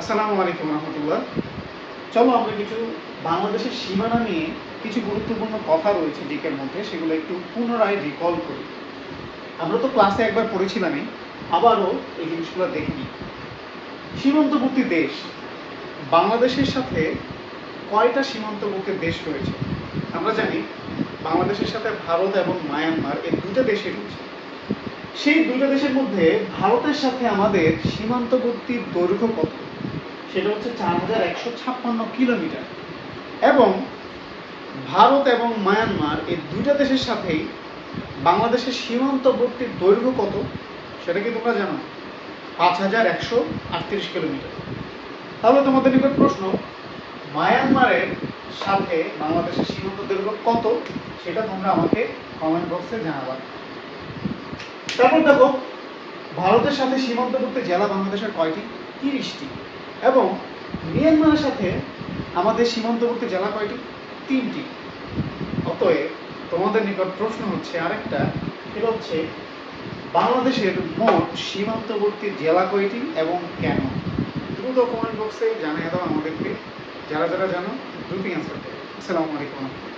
আসসালামু আলাইকুম রহমতুল্লাহ। চলো আমরা কিছু বাংলাদেশের সীমানা নিয়ে কিছু গুরুত্বপূর্ণ কথা রয়েছে জিকের মধ্যে, সেগুলো একটু পুনরায় রিকল করি। আমরা তো ক্লাসে একবার পড়েছিলামই, আবারও এই জিনিসগুলো দেখে নিই। সীমান্তবর্তী দেশ, বাংলাদেশের সাথে কয়টা সীমান্তবর্তী দেশ রয়েছে? আমরা জানি বাংলাদেশের সাথে ভারত এবং মায়ানমার এই দুটো দেশে রয়েছে। সেই দুটো দেশের মধ্যে ভারতের সাথে আমাদের সীমান্তবর্তী দৈর্ঘ্য কত? সেটা হচ্ছে চার হাজার একশো ছাপ্পান্ন কিলোমিটার। এবং ভারত এবং মায়ানমার এই দুইটা দেশের সাথেই বাংলাদেশের সীমান্তবর্তী দৈর্ঘ্য কত? সেটা কি তোমরা জানো? পাঁচ হাজার একশো আটত্রিশ কিলোমিটার। তাহলে তোমাদের নিকট প্রশ্ন, মায়ানমারের সাথে বাংলাদেশের সীমান্ত দৈর্ঘ্য কত? সেটা তোমরা আমাকে কমেন্ট বক্সে জানাবা। তারপর দেখো, ভারতের সাথে সীমান্তবর্তী জেলা বাংলাদেশের কয়টি? তিরিশটি। এবং মিয়ানমারের সাথে আমাদের সীমান্তবর্তী জেলা কয়টি? তিনটি। অতএব তোমাদের নিকট প্রশ্ন হচ্ছে আরেকটা। সেটা হচ্ছে, বাংলাদেশের মোট সীমান্তবর্তী জেলা কয়টি এবং কেন? দ্রুত কমেন্ট বক্সে জানিয়ে দাও আমাদেরকে। যারা যারা জানো দ্রুত অ্যান্সার করো। আসসালামু আলাইকুম।